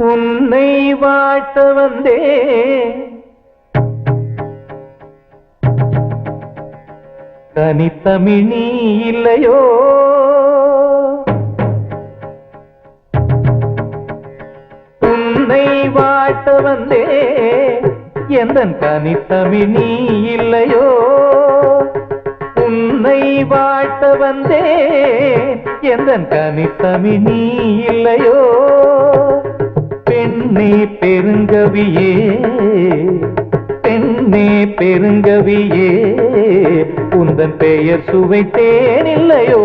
உன்னை வாழ்த்த வந்தே தனித்தமிழ் இல்லையோ? உன்னை வாழ்த்த வந்தே எந்த தனித்தமிழ் இல்லையோ? உன்னை வாழ்த்த வந்தே எந்த தனித்தமிழ் இல்லையோ? பெண்ணே பெருங்கவியே பெண்ணே பெருங்கவியே உந்தன் பெயர் சுவைத்தேனில்லையோ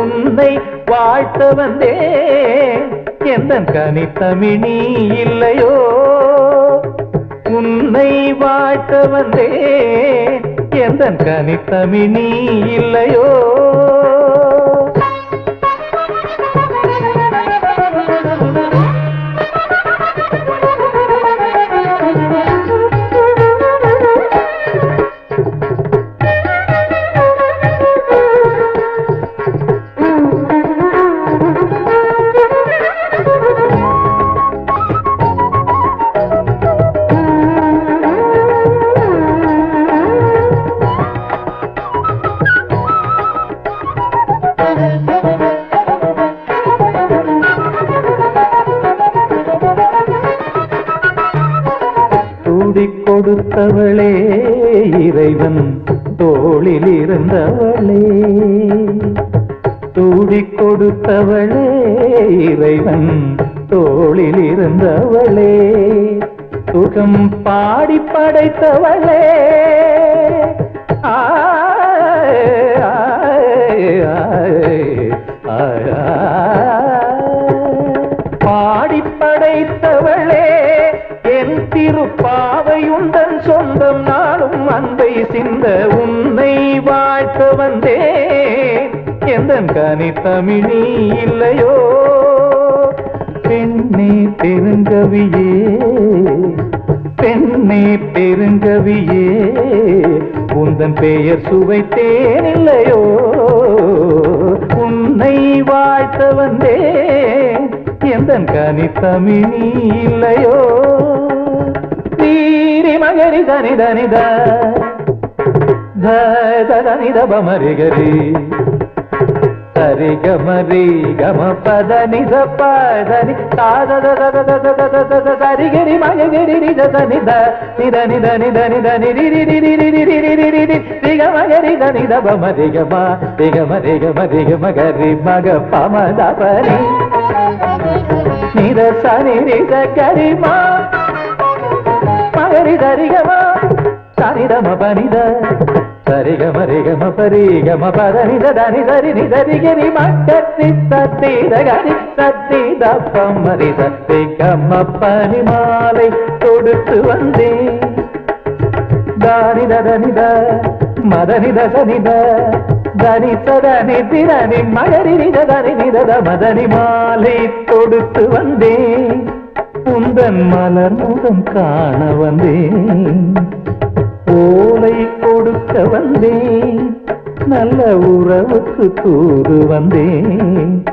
உன்னை வாழ்த்த வந்தே எந்த கனித்தமிழி இல்லையோ உன்னை வாழ்த்த வந்தே எந்த கனித்தமிழி இல்லையோ. சூடிக் கொடுத்தவளே இறைவன் தோளில் இருந்தவளே சூடிக் கொடுத்தவளே இறைவன் தோளில் இருந்தவளே சுகம் பாடி படைத்தவளே. படைத்தவளே. என் திருப்பாவை உந்தன் சொந்தம் நாளும் அன்பை சிந்த உன்னை வாழ்த்த வந்தேன். எந்த கனி தமிழி இல்லையோ? பெண்ணே பெருங்கவியே. பெண்ணே பெருங்கவியே. உந்தன் பெயர் சுவைத்தேன் இல்லையோ? உன்னை வாழ்த்த வந்தேன். எந்த கனி தமிழி இல்லையோ? நீரி மகரி தனி தனித தனித பமரிகரி சரி கமரி கம பத நித பதனி சாத சரிகரி மகரி நித நித நித நித நித நித நிரி நிரி நிரி நிரி நிரி நிரி நிக மக பமத నిద సని నిద గరిమా మగరి దరిగమా సరిదమ పనిద సరిగమ రిగమ పరిగమ పదని దని దరి నిదరిగిరి మట్టి సత్తిద గని సత్తిద పమ్మరి సత్తిగమ పని మాலை కొడుతు వందే దాని దదనిద మదని దసనిద தரிசதனி திறனி மகரி நித நிதத மதனி மாலை கொடுத்து வந்தேன். உந்தன் மலர் முகம் காண வந்தேன். ஓலை கொடுக்க வந்தேன். நல்ல உறவுக்கு தூது வந்தேன்.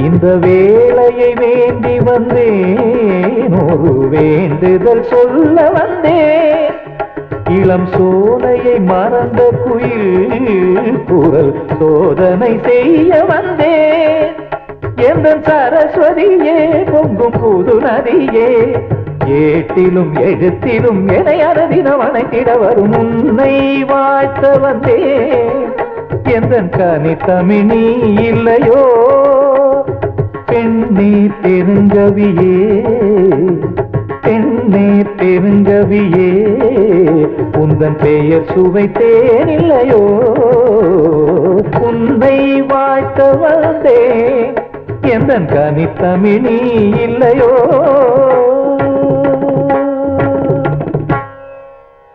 இந்த வேலையை வேண்டி வந்தேன். ஒரு வேண்டுதல் சொல்ல வந்தேன். இளம் சோலையை மறந்த குயில் குரல் சோதனை செய்ய வந்தேன். எந்த சரஸ்வதியே பொங்கும் புது நதியே. ஏட்டிலும் எழுத்திலும் என அறதினம் வணங்கிட வரும் உன்னை வாழ்த்த வந்தேன். எந்த கனி தமிழி இல்லையோ? பெண்ணே பெருங்கவியே பெண்ணே தெரிஞ்சவியே உந்தன் பெயர் சுவைத்தேனில்லையோ? உன்னை வாழ்த்த வந்தே எந்த கனி தமிழி இல்லையோ?